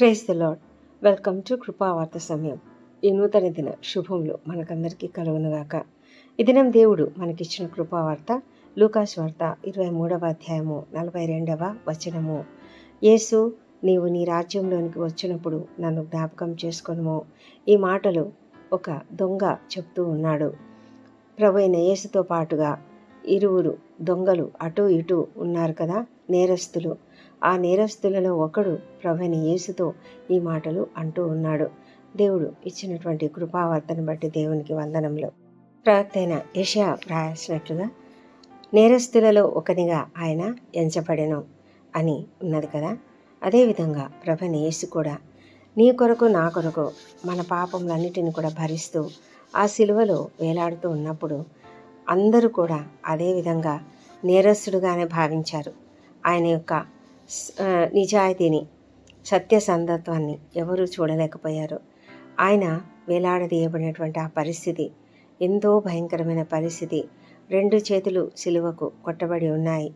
Praise the Lord welcome to Krupavartha సమయం. ఈ నూతన దిన శుభములు మనకందరికీ కలుగునుగాక. ఈ దినం దేవుడు మనకిచ్చిన కృపావార్త లూకాస్ వార్త ఇరవై మూడవ అధ్యాయము నలభై రెండవ వచనము. యేసు నీవు నీ రాజ్యంలోనికి వచ్చినప్పుడు నన్ను జ్ఞాపకం చేసుకొనుము. ఈ మాటలు ఒక దొంగ చెప్తూ ఉన్నాడు. ప్రభు అయిన యేసుతో పాటుగా ఇరువురు దొంగలు అటు ఇటు ఉన్నారు కదా నేరస్తులు. ఆ నేరస్తులలో ఒకడు ప్రభుని యేసుతో ఈ మాటలు అంటూ ఉన్నాడు. దేవుడు ఇచ్చినటువంటి కృపావర్తను బట్టి దేవునికి వందనములు. ప్రవక్త అయిన యషయా రాసినట్లుగా నేరస్తులలో ఒకనిగా ఆయన ఎంచబడెను అని ఉన్నది కదా. అదేవిధంగా ప్రభని యేసు కూడా నీ కొరకు నా కొరకు మన పాపములన్నిటిని కూడా భరిస్తూ ఆ సిలువలో వేలాడుతూ ఉన్నప్పుడు అందరూ కూడా అదే విధంగా నేరస్తుడుగానే భావించారు. ఆయన యొక్క నిజాయితీని సత్యసంధత్వాన్ని ఎవరూ చూడలేకపోయారు. ఆయన వేలాడదీయబడినటువంటి ఆ పరిస్థితి ఎంతో భయంకరమైన పరిస్థితి రెండు చేతులు సిలువకు కొట్టబడి ఉన్నాయి.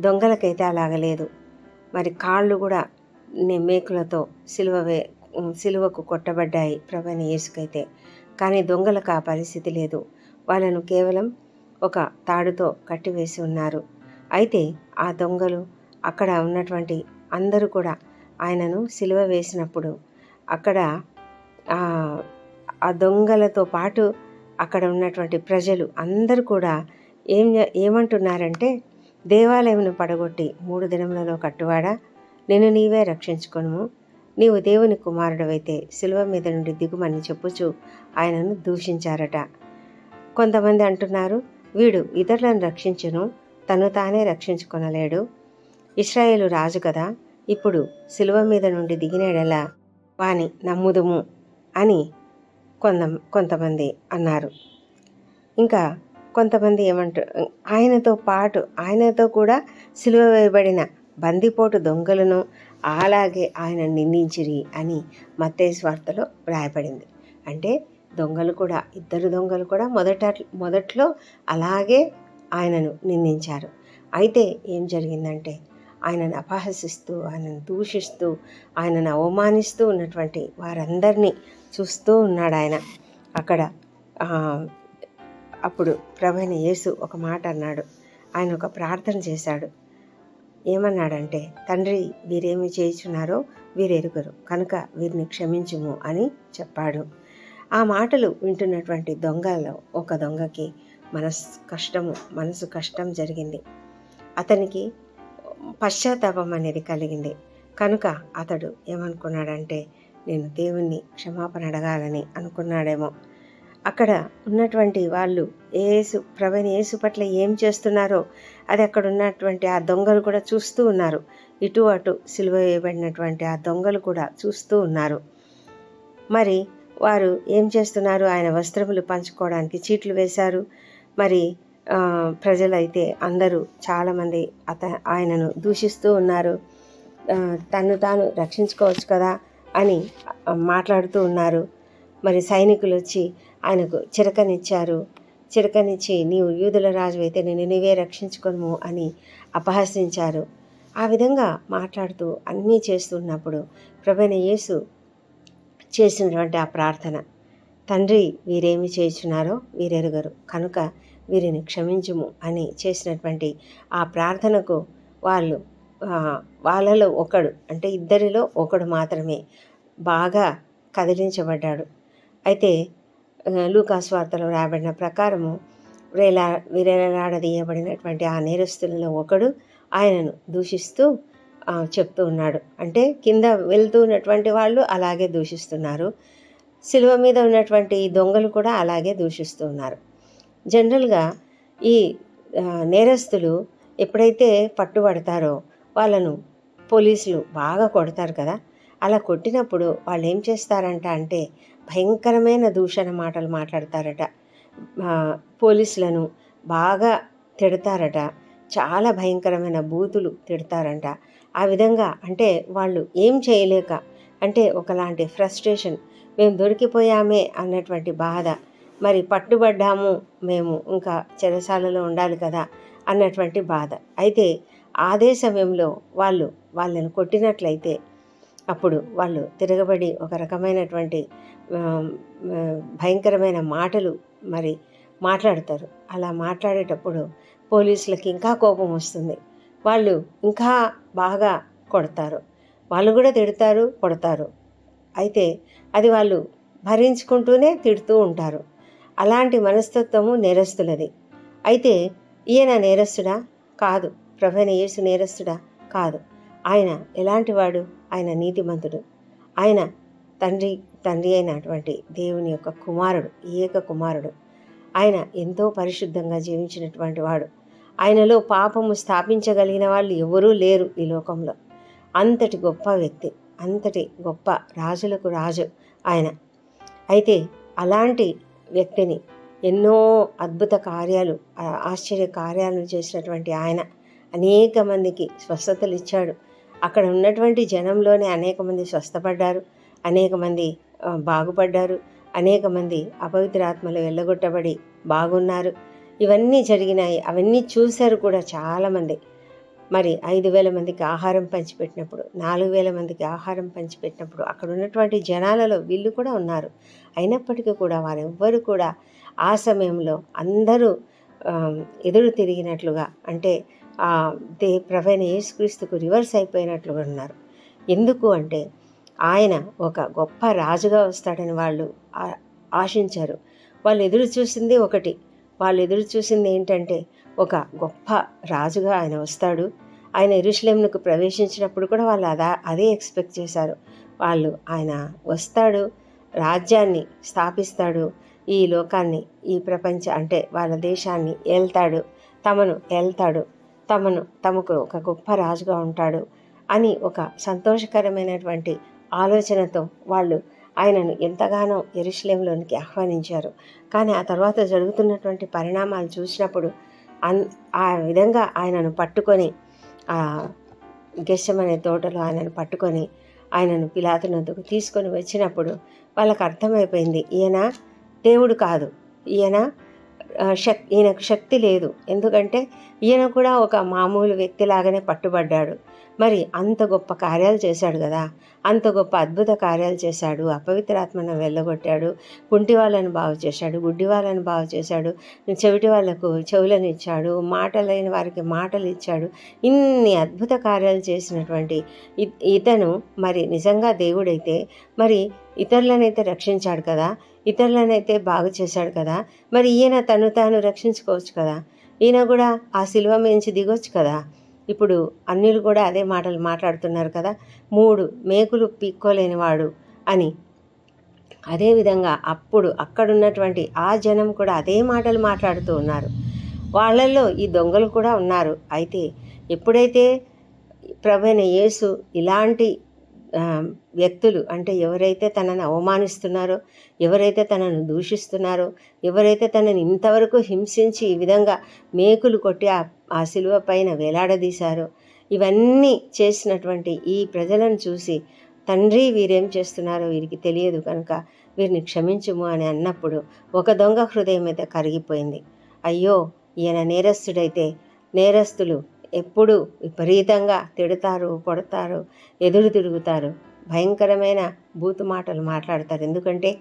దొంగలకైతే అలాగలేదు మరి కాళ్ళు కూడా నే- మేకులతో సిలువకు కొట్టబడ్డాయి ప్రభని యేసుకైతే. కానీ దొంగలకు ఆ పరిస్థితి లేదు. వాళ్ళను కేవలం ఒక తాడుతో కట్టివేసి ఉన్నారు. అయితే ఆ దొంగలు అక్కడ ఉన్నటువంటి అందరూ కూడా ఆయనను సిలువ వేసినప్పుడు అక్కడ ఆ దొంగలతో పాటు అక్కడ ఉన్నటువంటి ప్రజలు అందరూ కూడా ఏం ఏమంటున్నారంటే దేవాలయమును పడగొట్టి మూడు దినములలో కట్టువాడా? నేను నీవే రక్షించుకొనుము. నీవు దేవుని కుమారుడవైతే శిలువ మీద నుండి దిగుమని చెప్పుచు ఆయనను దూషించారట. కొంతమంది అంటున్నారు వీడు ఇతరులను రక్షించును తను తానే రక్షించుకొనలేడు. ఇస్రాయేలు రాజు కదా ఇప్పుడు సిలువ మీద నుండి దిగినడెలా వాని నమ్ముదుము అని కొంత కొంతమంది అన్నారు. ఇంకా కొంతమంది ఏమంటారు ఆయనతో పాటు ఆయనతో కూడా సిలువ వేయబడిన బందిపోటు దొంగలను అలాగే ఆయన నిందించిరి అని మత్తేశ్వార్తలో వ్రాయబడింది. అంటే దొంగలు కూడా ఇద్దరు దొంగలు కూడా మొదట మొదట్లో అలాగే ఆయనను నిందించారు. అయితే ఏం జరిగిందంటే ఆయనను అపహసిస్తూ ఆయనను దూషిస్తూ ఆయనను అవమానిస్తూ ఉన్నటువంటి వారందరినీ చూస్తూ ఉన్నాడు ఆయన. అక్కడ అప్పుడు ప్రభైన యేసు ఒక మాట అన్నాడు. ఆయన ఒక ప్రార్థన చేశాడు. ఏమన్నాడంటే తండ్రి వీరేమి చేయుచున్నారో వీరెరుగరు. కనుక వీరిని క్షమించుము అని చెప్పాడు. ఆ మాటలు వింటున్నటువంటి దొంగలో ఒక దొంగకి మనస్సు కష్టము మనసు కష్టం జరిగింది. అతనికి పశ్చాత్తాపం అనేది కలిగింది. కనుక అతడు ఏమనుకున్నాడంటే నేను దేవుణ్ణి క్షమాపణ అడగాలని అనుకున్నాడేమో. అక్కడ ఉన్నటువంటి వాళ్ళు ఏసు ప్రవీణ్ యేసు పట్ల ఏం చేస్తున్నారో అది అక్కడ ఉన్నటువంటి ఆ దొంగలు కూడా చూస్తూ ఉన్నారు. ఇటు అటు సిలువ వేయబడినటువంటి ఆ దొంగలు కూడా చూస్తూ ఉన్నారు. మరి వారు ఏం చేస్తున్నారు? ఆయన వస్త్రములు పంచుకోవడానికి చీట్లు వేశారు. మరి ప్రజలైతే అందరూ చాలామంది అత ఆయనను దూషిస్తూ ఉన్నారు. తను తాను రక్షించుకోవచ్చు కదా అని మాట్లాడుతూ ఉన్నారు. మరి సైనికులు వచ్చి ఆయనకు చిరకనిచ్చారు. చిరకనిచ్చి నీవు యూదుల రాజు అయితే నేను నీవే రక్షించుకోను అని అపహసించారు. ఆ విధంగా మాట్లాడుతూ అన్నీ చేస్తున్నప్పుడు ప్రభైన యేసు చేసినటువంటి ఆ ప్రార్థన. తండ్రి వీరేమి చేస్తున్నారో వీరెరుగరు కనుక వీరిని క్షమించుము అని చేసినటువంటి ఆ ప్రార్థనకు వాళ్ళు వాళ్ళలో ఒకడు అంటే ఇద్దరిలో ఒకడు మాత్రమే బాగా కదిలించబడ్డాడు. అయితే ఆ, లూకాస్ వార్తలో రాయబడిన ప్రకారము వేలా విరేలాడదీయబడినటువంటి ఆ నేరస్తులలో ఒకడు ఆయనను దూషిస్తూ చెప్తూ ఉన్నాడు. అంటే కింద వెళ్తూ ఉన్నటువంటి వాళ్ళు అలాగే దూషిస్తున్నారు. సిలువ మీద ఉన్నటువంటి ఈ దొంగలు కూడా అలాగే దూషిస్తూ ఉన్నారు. జనరల్గా ఈ నేరస్తులు ఎప్పుడైతే పట్టుబడతారో వాళ్ళను పోలీసులు బాగా కొడతారు కదా. అలా కొట్టినప్పుడు వాళ్ళు ఏం చేస్తారంట అంటే భయంకరమైన దూషణ మాటలు మాట్లాడతారట. పోలీసులను బాగా తిడతారట. చాలా భయంకరమైన బూతులు తిడతారంట. ఆ విధంగా అంటే వాళ్ళు ఏం చేయలేక అంటే ఒకలాంటి ఫ్రస్ట్రేషన్ మేము దొరికిపోయామే అన్నటువంటి బాధ మరి పట్టుబడ్డాము మేము ఇంకా చెరసాలలో ఉండాలి కదా అన్నటువంటి బాధ. అయితే అదే సమయంలో వాళ్ళు వాళ్ళని కొట్టినట్లయితే అప్పుడు వాళ్ళు తిరగబడి ఒక రకమైనటువంటి భయంకరమైన మాటలు మరి మాట్లాడతారు. అలా మాట్లాడేటప్పుడు పోలీసులకి ఇంకా కోపం వస్తుంది. వాళ్ళు ఇంకా బాగా కొడతారు. వాళ్ళు కూడా తిడతారు కొడతారు. అయితే అది వాళ్ళు భరించుకుంటూనే తిడుతూ ఉంటారు. అలాంటి మనస్తత్వము నేరస్తులది. అయితే ఈయన నేరస్తుడా? కాదు. ప్రభైన యేసు నేరస్తుడా? కాదు. ఆయన ఎలాంటి వాడు? ఆయన నీతిమంతుడు. ఆయన తండ్రి తండ్రి అయినటువంటి దేవుని యొక్క కుమారుడు ఏక కుమారుడు ఆయన ఎంతో పరిశుద్ధంగా జీవించినటువంటి వాడు. ఆయనలో పాపము స్థాపించగలిగిన వాళ్ళు ఎవరూ లేరు ఈ లోకంలో. అంతటి గొప్ప వ్యక్తి అంతటి గొప్ప రాజులకు రాజు ఆయన. అయితే అలాంటి వ్యక్తిని ఎన్నో అద్భుత కార్యాలు ఆశ్చర్య కార్యాలను చేసినటువంటి ఆయన అనేక మందికి స్వస్థతలు ఇచ్చాడు. అక్కడ ఉన్నటువంటి జనంలోనే అనేక మంది స్వస్థపడ్డారు అనేక మంది బాగుపడ్డారు అనేక మంది అపవిత్రాత్మలు వెళ్ళగొట్టబడి బాగున్నారు. ఇవన్నీ జరిగినాయి. అవన్నీ చూశారు కూడా చాలామంది. మరి ఐదు వేల మందికి ఆహారం పంచిపెట్టినప్పుడు నాలుగు వేల మందికి ఆహారం పంచిపెట్టినప్పుడు అక్కడ ఉన్నటువంటి జనాలలో వీళ్ళు కూడా ఉన్నారు. అయినప్పటికీ కూడా వారెవ్వరు కూడా ఆ సమయంలో అందరూ ఎదురు తిరిగినట్లుగా అంటే దే ప్రవైన యేసుక్రీస్తుకు రివర్స్ అయిపోయినట్లుగా ఉన్నారు. ఎందుకు అంటే ఆయన ఒక గొప్ప రాజుగా వస్తాడని వాళ్ళు ఆశించారు. వాళ్ళు ఎదురు చూసింది ఒకటి. వాళ్ళు ఎదురు చూసింది ఏంటంటే ఒక గొప్ప రాజుగా ఆయన వస్తాడు. ఆయన ఎరుషలేమునకు ప్రవేశించినప్పుడు కూడా వాళ్ళు అదా అదే ఎక్స్పెక్ట్ చేశారు. వాళ్ళు ఆయన వస్తాడు రాజ్యాన్ని స్థాపిస్తాడు ఈ లోకాన్ని ఈ ప్రపంచ అంటే వాళ్ళ దేశాన్ని ఏల్తాడు తమను ఏల్తాడు తమను తమకు ఒక గొప్ప రాజుగా ఉంటాడు అని ఒక సంతోషకరమైనటువంటి ఆలోచనతో వాళ్ళు ఆయనను ఎంతగానో ఎరుషలేంలోనికి ఆహ్వానించారు. కానీ ఆ తర్వాత జరుగుతున్నటువంటి పరిణామాలు చూసినప్పుడు అన్ ఆ విధంగా ఆయనను పట్టుకొని ఆ గెస్సమనే తోటలో ఆయనను పట్టుకొని ఆయనను పిలాతునందుకు తీసుకొని వచ్చినప్పుడు వాళ్ళకు అర్థమైపోయింది ఈయన దేవుడు కాదు. ఈయన శక్ ఈయనకు శక్తి లేదు. ఎందుకంటే ఈయన కూడా ఒక మామూలు వ్యక్తిలాగానే పట్టుబడ్డాడు. మరి అంత గొప్ప కార్యాలు చేశాడు కదా. అంత గొప్ప అద్భుత కార్యాలు చేశాడు. అపవిత్రాత్మను వెళ్ళగొట్టాడు. కుంటి వాళ్ళని బాగు చేశాడు. గుడ్డి వాళ్ళని బాగు చేశాడు. చెవిటి వాళ్ళకు చెవులను ఇచ్చాడు. మాటలైన వారికి మాటలు ఇచ్చాడు. ఇన్ని అద్భుత కార్యాలు చేసినటువంటి ఇతను మరి నిజంగా దేవుడైతే మరి ఇతరులనైతే రక్షించాడు కదా. ఇతరులనైతే బాగు చేశాడు కదా. మరి ఈయన తను తాను రక్షించుకోవచ్చు కదా. ఈయన కూడా ఆ శిల్వ మించి దిగొచ్చు కదా. ఇప్పుడు అన్యులు కూడా అదే మాటలు మాట్లాడుతున్నారు కదా మూడు మేకులు పీక్కోలేనివాడు అని. అదేవిధంగా అప్పుడు అక్కడున్నటువంటి ఆ జనం కూడా అదే మాటలు మాట్లాడుతూ ఉన్నారు. వాళ్ళల్లో ఈ దొంగలు కూడా ఉన్నారు. అయితే ఎప్పుడైతే ప్రభైన యేసు ఇలాంటి వ్యక్తులు అంటే ఎవరైతే తనను అవమానిస్తున్నారో ఎవరైతే తనను దూషిస్తున్నారో ఎవరైతే తనని ఇంతవరకు హింసించి ఈ విధంగా మేకులు కొట్టి ఆ ఆ శిలువ పైన వేలాడదీశారో ఇవన్నీ చేసినటువంటి ఈ ప్రజలను చూసి తండ్రి వీరేం చేస్తున్నారో వీరికి తెలియదు కనుక వీరిని క్షమించుము అని అన్నప్పుడు ఒక దొంగ హృదయం అయితే కరిగిపోయింది. అయ్యో ఈయన నేరస్తుడైతే నేరస్తులు ఎప్పుడు విపరీతంగా తిడతారు కొడతారు ఎదురు తిరుగుతారు. భయంకరమైన బూతు మాటలు మాట్లాడతారు. ఎందుకంటే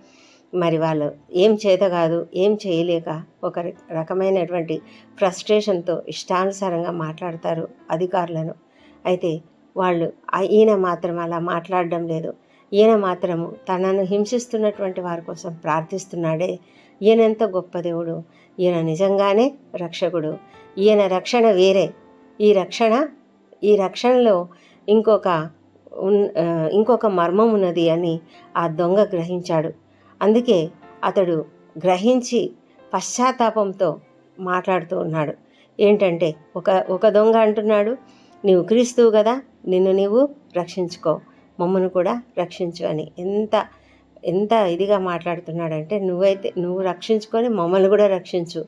మరి వాళ్ళు ఏం చేత కాదు ఏం చేయలేక ఒక రకమైనటువంటి ఫ్రస్ట్రేషన్తో ఇష్టానుసారంగా మాట్లాడతారు అధికారులను. అయితే వాళ్ళు ఈయన మాత్రం అలా మాట్లాడడం లేదు. ఈయన మాత్రము తనను హింసిస్తున్నటువంటి వారి కోసం ప్రార్థిస్తున్నాడే. ఈయన ఎంత గొప్ప దేవుడు. ఈయన నిజంగానే రక్షకుడు. ఈయన రక్షణ వేరే. ఈ రక్షణ ఈ రక్షణలో ఇంకొక ఉన్- ఇంకొక మర్మం ఉన్నది అని ఆ దొంగ గ్రహించాడు. అందుకే అతడు గ్రహించి పశ్చాత్తాపంతో మాట్లాడుతూ ఉన్నాడు. ఏంటంటే ఒక ఒక దొంగ అంటున్నాడు నీవు క్రీస్తువు కదా నిన్ను నీవు రక్షించుకో మమ్మను కూడా రక్షించు అని. ఎంత ఎంత ఇదిగా మాట్లాడుతున్నాడంటే నువ్వైతే నువ్వు రక్షించుకొని మమ్మల్ని కూడా రక్షించు.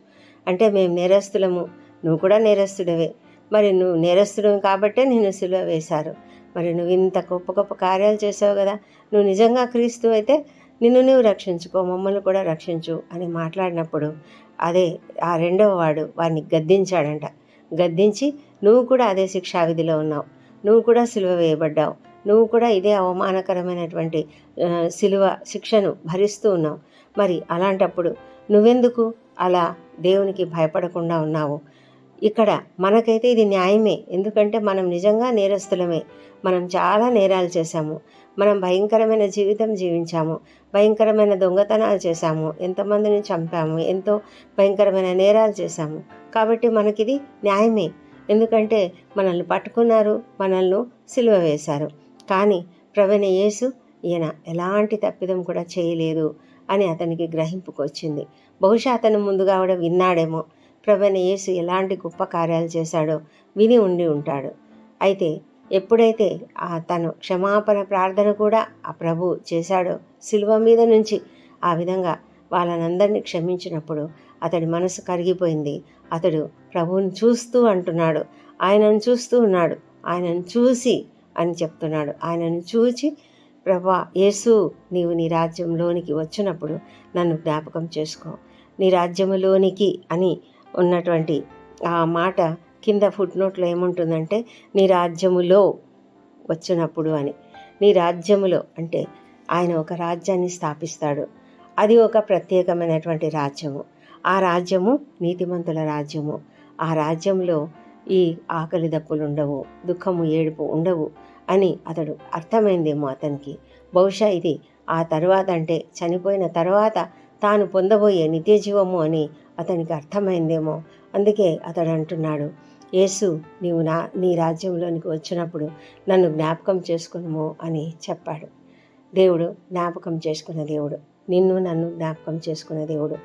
అంటే మేము నేరస్తులము నువ్వు కూడా నేరస్తుడవే. మరి నువ్వు నేరస్తుడు కాబట్టే నిన్ను సిలువ వేశారు. మరి నువ్వు ఇంత గొప్ప గొప్ప కార్యాలు చేసావు కదా నువ్వు నిజంగా క్రీస్తు అయితే నిన్ను నువ్వు రక్షించుకో మమ్మల్ని కూడా రక్షించు అని మాట్లాడినప్పుడు అదే ఆ రెండవ వాడు వాడిని గద్దించాడంట. గద్దించి నువ్వు కూడా అదే శిక్షావిధిలో ఉన్నావు. నువ్వు కూడా సిలువ వేయబడ్డావు. నువ్వు కూడా ఇదే అవమానకరమైనటువంటి సిలువ శిలువ శిక్షను భరిస్తూ ఉన్నావు. మరి అలాంటప్పుడు నువ్వెందుకు అలా దేవునికి భయపడకుండా ఉన్నావు? ఇక్కడ మనకైతే ఇది న్యాయమే. ఎందుకంటే మనం నిజంగా నేరస్తులమే మనం చాలా నేరాలు చేశాము. మనం భయంకరమైన జీవితం జీవించాము. భయంకరమైన దొంగతనాలు చేశాము. ఎంతమందిని చంపాము. ఎంతో భయంకరమైన నేరాలు చేశాము. కాబట్టి మనకిది న్యాయమే. ఎందుకంటే మనల్ని పట్టుకున్నారు మనల్ని సిలువ వేశారు. కానీ ప్రవీణ యేసు ఈయన ఎలాంటి తప్పిదం కూడా చేయలేదు అని అతనికి గ్రహింపుకొచ్చింది. బహుశా అతను ముందుగా కూడా విన్నాడేమో. ప్రవీణ యేసు ఎలాంటి గొప్ప కార్యాలు చేశాడో విని ఉండి ఉంటాడు. అయితే ఎప్పుడైతే ఆ తను క్షమాపణ ప్రార్థన కూడా ఆ ప్రభు చేశాడో శిలువ మీద నుంచి ఆ విధంగా వాళ్ళనందరినీ క్షమించినప్పుడు అతడి మనసు కరిగిపోయింది. అతడు ప్రభువుని చూస్తూ అంటున్నాడు. ఆయనను చూస్తూ ఉన్నాడు. ఆయనను చూసి అని చెప్తున్నాడు. ఆయనను చూచి ప్రభా యేసు నీవు నీ రాజ్యంలోనికి వచ్చినప్పుడు నన్ను జ్ఞాపకం చేసుకో. నీ రాజ్యములోనికి అని ఉన్నటువంటి ఆ మాట కింద ఫుట్ నోట్లో ఏముంటుందంటే నీ రాజ్యములో వచ్చినప్పుడు అని. నీ రాజ్యములో అంటే ఆయన ఒక రాజ్యాన్ని స్థాపిస్తాడు. అది ఒక ప్రత్యేకమైనటువంటి రాజ్యము. ఆ రాజ్యము నీతిమంతుల రాజ్యము. ఆ రాజ్యంలో ఈ ఆకలి దప్పులు ఉండవు దుఃఖము ఏడుపు ఉండవు అని అతడు అర్థమైందేమో అతనికి. బహుశా ఇది ఆ తర్వాత అంటే చనిపోయిన తర్వాత తాను పొందబోయే నిత్యజీవము అని అతనికి అర్థమైందేమో. అందుకే అతడు అంటున్నాడు యేసు నీవు నా నీ రాజ్యంలోనికి వచ్చినప్పుడు నన్ను జ్ఞాపకం చేసుకునుము అని చెప్పాడు. దేవుడు జ్ఞాపకం చేసుకున్న దేవుడు నిన్ను నన్ను జ్ఞాపకం చేసుకున్న దేవుడు.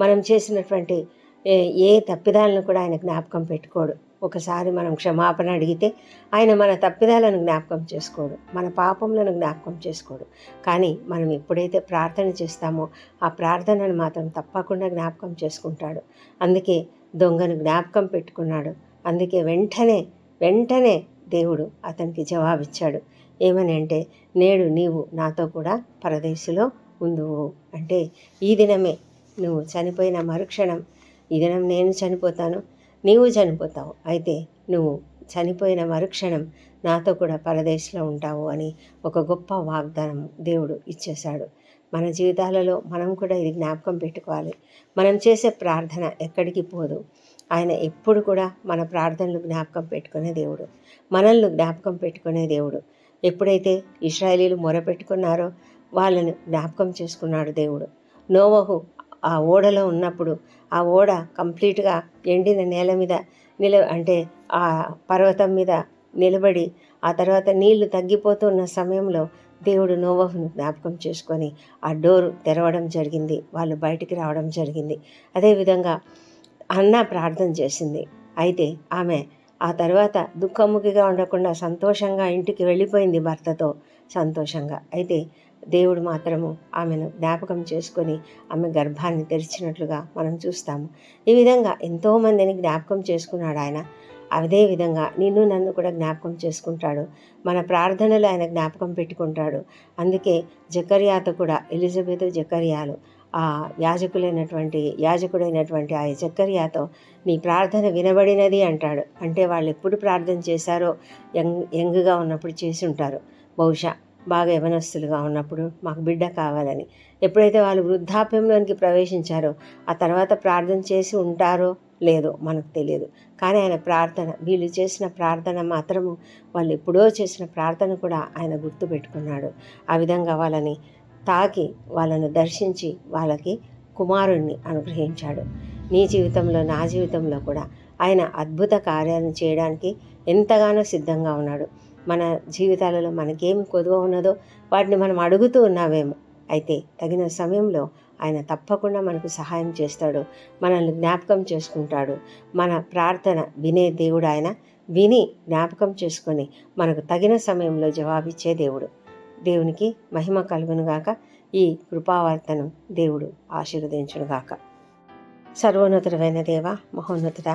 మనం చేసినటువంటి ఏ ఏ తప్పిదాలను కూడా ఆయన జ్ఞాపకం పెట్టుకోడు. ఒకసారి మనం క్షమాపణ అడిగితే ఆయన మన తప్పిదాలను జ్ఞాపకం చేసుకోడు మన పాపములను జ్ఞాపకం చేసుకోడు. కానీ మనం ఎప్పుడైతే ప్రార్థన చేస్తామో ఆ ప్రార్థనను మాత్రం తప్పకుండా జ్ఞాపకం చేసుకుంటాడు. అందుకే దొంగను జ్ఞాపకం పెట్టుకున్నాడు. అందుకే వెంటనే వెంటనే దేవుడు అతనికి జవాబిచ్చాడు. ఏమని అంటే నేడు నీవు నాతో కూడా పరదేశులో ఉందువు అంటే ఈ దినమే నువ్వు చనిపోయిన మరుక్షణం ఈ దినం నేను చనిపోతాను నీవు చనిపోతావు. అయితే నువ్వు చనిపోయిన మరుక్షణం నాతో కూడా పరదేశంలో ఉంటావు అని ఒక గొప్ప వాగ్దానం దేవుడు ఇచ్చేశాడు. మన జీవితాలలో మనం కూడా ఇది జ్ఞాపకం పెట్టుకోవాలి. మనం చేసే ప్రార్థన ఎక్కడికి పోదు. ఆయన ఎప్పుడు కూడా మన ప్రార్థనలు జ్ఞాపకం పెట్టుకునే దేవుడు. మనల్ని జ్ఞాపకం పెట్టుకునే దేవుడు. ఎప్పుడైతే ఇస్రాయేలీలు మొరపెట్టుకున్నారో వాళ్ళని జ్ఞాపకం చేసుకున్నాడు దేవుడు. నోవహు ఆ ఓడలో ఉన్నప్పుడు ఆ ఓడ కంప్లీట్గా ఎండిన నేల మీద నిల అంటే ఆ పర్వతం మీద నిలబడి ఆ తర్వాత నీళ్ళు తగ్గిపోతున్న సమయంలో దేవుడు నోవహును జ్ఞాపకం చేసుకొని ఆ డోరు తెరవడం జరిగింది. వాళ్ళు బయటికి రావడం జరిగింది. అదేవిధంగా అన్న ప్రార్థన చేసింది. అయితే ఆమె ఆ తర్వాత దుఃఖముఖిగా ఉండకుండా సంతోషంగా ఇంటికి వెళ్ళిపోయింది భర్తతో సంతోషంగా. అయితే దేవుడు మాత్రము ఆమెను జ్ఞాపకం చేసుకొని ఆమె గర్భాన్ని తెరిచినట్లుగా మనం చూస్తాము. ఈ విధంగా ఎంతోమందిని జ్ఞాపకం చేసుకున్నాడు ఆయన. అదే విధంగా నిన్ను నన్ను కూడా జ్ఞాపకం చేసుకుంటాడు. మన ప్రార్థనలు ఆయన జ్ఞాపకం పెట్టుకుంటాడు. అందుకే జకర్యాతో కూడా ఎలిజబెత్ జకర్యాలు ఆ యాజకులైనటువంటి యాజకుడైనటువంటి ఆ జకర్యాతో నీ ప్రార్థన వినబడినది అంటాడు. అంటే వాళ్ళు ఎప్పుడు ప్రార్థన చేశారో యంగ్ యంగ్గా ఉన్నప్పుడు చేసి ఉంటారు. బహుశా బాగా యవనస్తులుగా ఉన్నప్పుడు మాకు బిడ్డ కావాలని. ఎప్పుడైతే వాళ్ళు వృద్ధాప్యంలోనికి ప్రవేశించారో ఆ తర్వాత ప్రార్థన చేసి ఉంటారో లేదో మనకు తెలియదు. కానీ ఆయన ప్రార్థన వీళ్ళు చేసిన ప్రార్థన మాత్రము వాళ్ళు ఎప్పుడో చేసిన ప్రార్థన కూడా ఆయన గుర్తుపెట్టుకున్నాడు ఆ విధంగా వాళ్ళని తాకి వాళ్ళను దర్శించి వాళ్ళకి కుమారుణ్ణి అనుగ్రహించాడు. నీ జీవితంలో నా జీవితంలో కూడా ఆయన అద్భుత కార్యాలను చేయడానికి ఎంతగానో సిద్ధంగా ఉన్నాడు. మన జీవితాలలో మనకేం కొదువ ఉన్నదో వాటిని మనం అడుగుతూ ఉన్నామేమో అయితే తగిన సమయంలో ఆయన తప్పకుండా మనకు సహాయం చేస్తాడు మనల్ని జ్ఞాపకం చేసుకుంటాడు. మన ప్రార్థన వినే దేవుడు ఆయన విని జ్ఞాపకం చేసుకొని మనకు తగిన సమయంలో జవాబిచ్చే దేవుడు. దేవునికి మహిమ కలుగునుగాక ఈ కృపావర్తనం దేవుడు ఆశీర్వదించునుగాక సర్వోన్నతుడమైన దేవ మహోన్నతుడ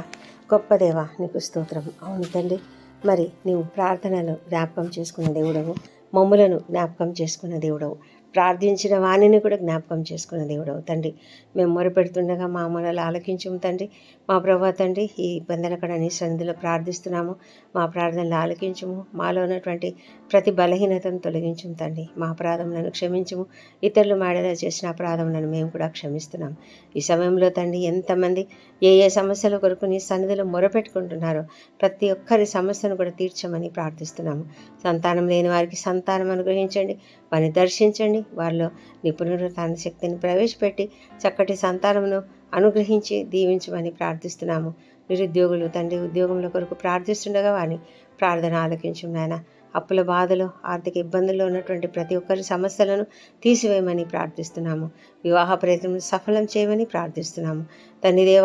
గొప్ప దేవ నీకు స్తోత్రం. అవును తండ్రి మరి నీవు ప్రార్థనలు జ్ఞాపకం చేసుకున్న దేవుడవు. మమ్ములను జ్ఞాపకం చేసుకున్న దేవుడవు. ప్రార్థించిన వాణిని కూడా జ్ఞాపకం చేసుకున్న దేవుడవు తండ్రి. మేము మొరపెడుతుండగా మా మనలు ఆలకించము తండ్రి. మా ప్రభా తండ్రి ఈ ఇబ్బందుల అక్కడ సన్నిధిలో ప్రార్థిస్తున్నాము. మా ప్రార్థనలు ఆలకించము. మాలో ఉన్నటువంటి ప్రతి బలహీనతను తొలగించము తండ్రి. మా అపరాధములను క్షమించము. ఇతరులు మాడేలా చేసిన అపరాధములను మేము కూడా క్షమిస్తున్నాం. ఈ సమయంలో తండ్రి ఎంతమంది ఏ ఏ సమస్యల కొరకు నీ సన్నిధిలో మొరపెట్టుకుంటున్నారో ప్రతి ఒక్కరి సమస్యను కూడా తీర్చమని ప్రార్థిస్తున్నాము. సంతానం లేని వారికి సంతానం అనుగ్రహించండి. వారిని దర్శించండి. వారిలో నిపుణుల శక్తిని ప్రవేశపెట్టి చక్కటి సంతానమును అనుగ్రహించి దీవించమని ప్రార్థిస్తున్నాము. నిరుద్యోగులు తండ్రి ఉద్యోగముల కొరకు ప్రార్థిస్తుండగా వారిని ప్రార్థన ఆలకించు నాయన. అప్పుల బాధలు ఆర్థిక ఇబ్బందుల్లో ఉన్నటువంటి ప్రతి ఒక్కరి సమస్యలను తీసివేయమని ప్రార్థిస్తున్నాము. వివాహ ప్రయత్నం సఫలం చేయమని ప్రార్థిస్తున్నాము. తండ్రి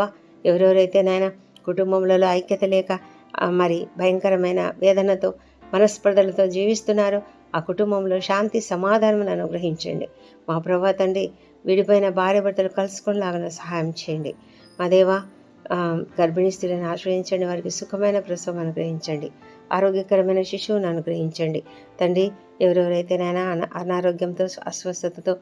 ఎవరెవరైతే నాయన కుటుంబంలో ఐక్యత లేక మరి భయంకరమైన వేదనతో మనస్పర్ధలతో జీవిస్తున్నారో ఆ కుటుంబంలో శాంతి సమాధానం అనుగ్రహించండి. మా ప్రభా తండ్రి విడిపోయిన భార్య భర్తలు కలుసుకునేలాగా సహాయం చేయండి. మా దేవా గర్భిణీ స్త్రీలను ఆశ్రయించండి. వారికి సుఖమైన ప్రసవం అనుగ్రహించండి. ఆరోగ్యకరమైన శిశువును అనుగ్రహించండి. తండ్రి ఎవరెవరైతే నైనా అన అనారోగ్యంతో అస్వస్థతతో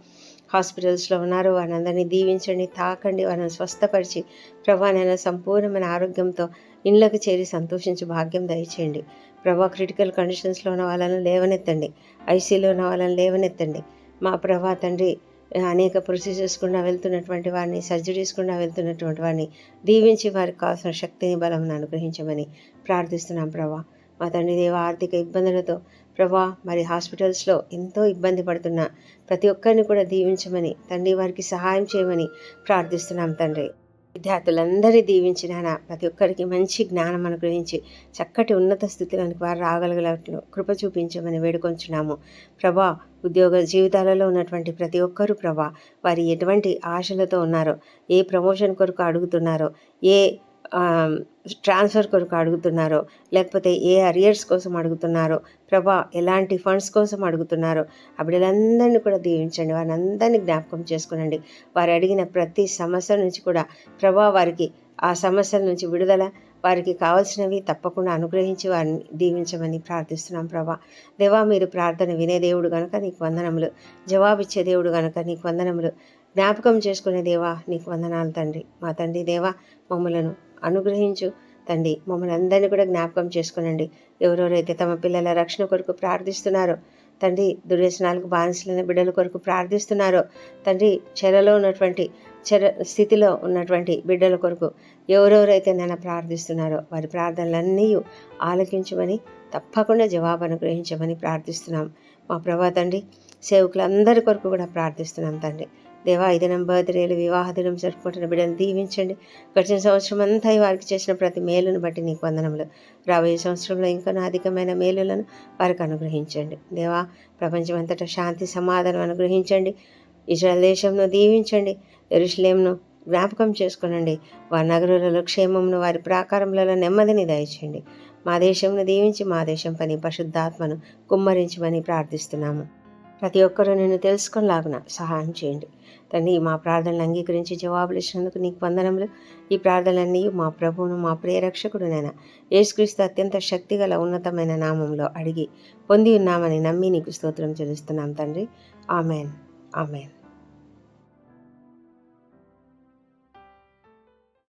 హాస్పిటల్స్లో ఉన్నారో వారిని అందరినీ దీవించండి తాకండి. వారిని స్వస్థపరిచి ప్రభానైనా సంపూర్ణమైన ఆరోగ్యంతో ఇళ్ళకు చేరి సంతోషించి భాగ్యం దయచేయండి. ప్రభా క్రిటికల్ కండిషన్స్లో ఉన్న వాళ్ళని లేవనెత్తండి. ఐసీలో ఉన్న వాళ్ళని లేవనెత్తండి. మా ప్రభా తండ్రి అనేక ప్రొసీజర్స్ గుండా వెళ్తున్నటువంటి వారిని సర్జరీస్ గుండా వెళ్తున్నటువంటి వారిని దీవించి వారికి కావాల్సిన శక్తిని బలం అనుగ్రహించమని ప్రార్థిస్తున్నాం ప్రభా. మా తండ్రి దేవ ఆర్థిక ఇబ్బందులతో ప్రభా మరి హాస్పిటల్స్లో ఎంతో ఇబ్బంది పడుతున్న ప్రతి ఒక్కరిని కూడా దీవించమని తండ్రి వారికి సహాయం చేయమని ప్రార్థిస్తున్నాం తండ్రి. విద్యార్థులందరినీ దీవించిన ప్రతి ఒక్కరికి మంచి జ్ఞానం అనుగ్రహించి చక్కటి ఉన్నత స్థితిలోనికి వారు రాగలగలట్లు కృప చూపించమని వేడుకొంచున్నాము. ప్రభా ఉద్యోగ జీవితాలలో ఉన్నటువంటి ప్రతి ఒక్కరూ ప్రభా వారి ఎటువంటి ఆశలతో ఉన్నారో ఏ ప్రమోషన్ కొరకు అడుగుతున్నారో ఏ ట్రాన్స్ఫర్ కొరకు అడుగుతున్నారో లేకపోతే ఏ అరియర్స్ కోసం అడుగుతున్నారో ప్రభా ఎలాంటి ఫండ్స్ కోసం అడుగుతున్నారో ఆ కూడా దీవించండి. వారిని అందరినీ జ్ఞాపకం చేసుకునండి. వారు అడిగిన ప్రతి సమస్య నుంచి కూడా ప్రభా వారికి ఆ సమస్యల నుంచి విడుదల వారికి కావాల్సినవి తప్పకుండా అనుగ్రహించి వారిని దీవించమని ప్రార్థిస్తున్నాం ప్రభా. దేవా మీరు ప్రార్థన వినే దేవుడు గనుక నీకు వందనములు జవాబిచ్చే దేవుడు గనుక నీకు వందనములు జ్ఞాపకం చేసుకునే దేవా నీకు వందనాలు తండ్రి. మా తండ్రి దేవా మమ్మలను అనుగ్రహించు. తండ్రి మమ్మల్ని అందరినీ కూడా జ్ఞాపకం చేసుకునండి. ఎవరెవరైతే తమ పిల్లల రక్షణ కొరకు ప్రార్థిస్తున్నారో తండ్రి దుర్వ్యసనాలకు బానిసలైన బిడ్డల కొరకు ప్రార్థిస్తున్నారో తండ్రి చెరలో ఉన్నటువంటి చెర స్థితిలో ఉన్నటువంటి బిడ్డల కొరకు ఎవరెవరైతే నన్ను ప్రార్థిస్తున్నారో వారి ప్రార్థనలన్నీ ఆలకించమని తప్పకుండా జవాబు అనుగ్రహించమని ప్రార్థిస్తున్నాం. మా ప్రభా తండ్రి సేవకులందరి కొరకు కూడా ప్రార్థిస్తున్నాం తండ్రి. దేవా ఈ దినం బర్త్డేలు వివాహ దినం జరుపుకుంటున్న బిడ్డను దీవించండి. గడిచిన సంవత్సరం అంతా వారికి చేసిన ప్రతి మేలును బట్టి నీకు వందనములు. రాబోయే సంవత్సరంలో ఇంకా అధికమైన మేలులను వారికి అనుగ్రహించండి. దేవా ప్రపంచమంతటా శాంతి సమాధానం అనుగ్రహించండి. ఇజ్రాయల్ దేశంను దీవించండి. ఎరుషులేంను జ్ఞాపకం చేసుకునండి. వారి నగరులలో క్షేమంను వారి ప్రాకారములలో నెమ్మదిని దయచేయండి. మా దేశంను దీవించి మా దేశం పని పరిశుద్ధాత్మను కుమ్మరించమని ప్రార్థిస్తున్నాము. ప్రతి ఒక్కరూ నిన్ను తెలుసుకునేలాగున సహాయం చేయండి. తండ్రి మా ప్రార్థనలు అంగీకరించి జవాబులు ఇచ్చినందుకు నీకు వందనములు. ఈ ప్రార్థనలన్నీ మా ప్రభువును మా ప్రియరక్షకుడునైనా యేసుక్రీస్తు అత్యంత శక్తిగల ఉన్నతమైన నామంలో అడిగి పొంది ఉన్నామని నమ్మి నీకు స్తోత్రం చెల్లిస్తున్నాం తండ్రి. ఆమెన్. ఆమెన్.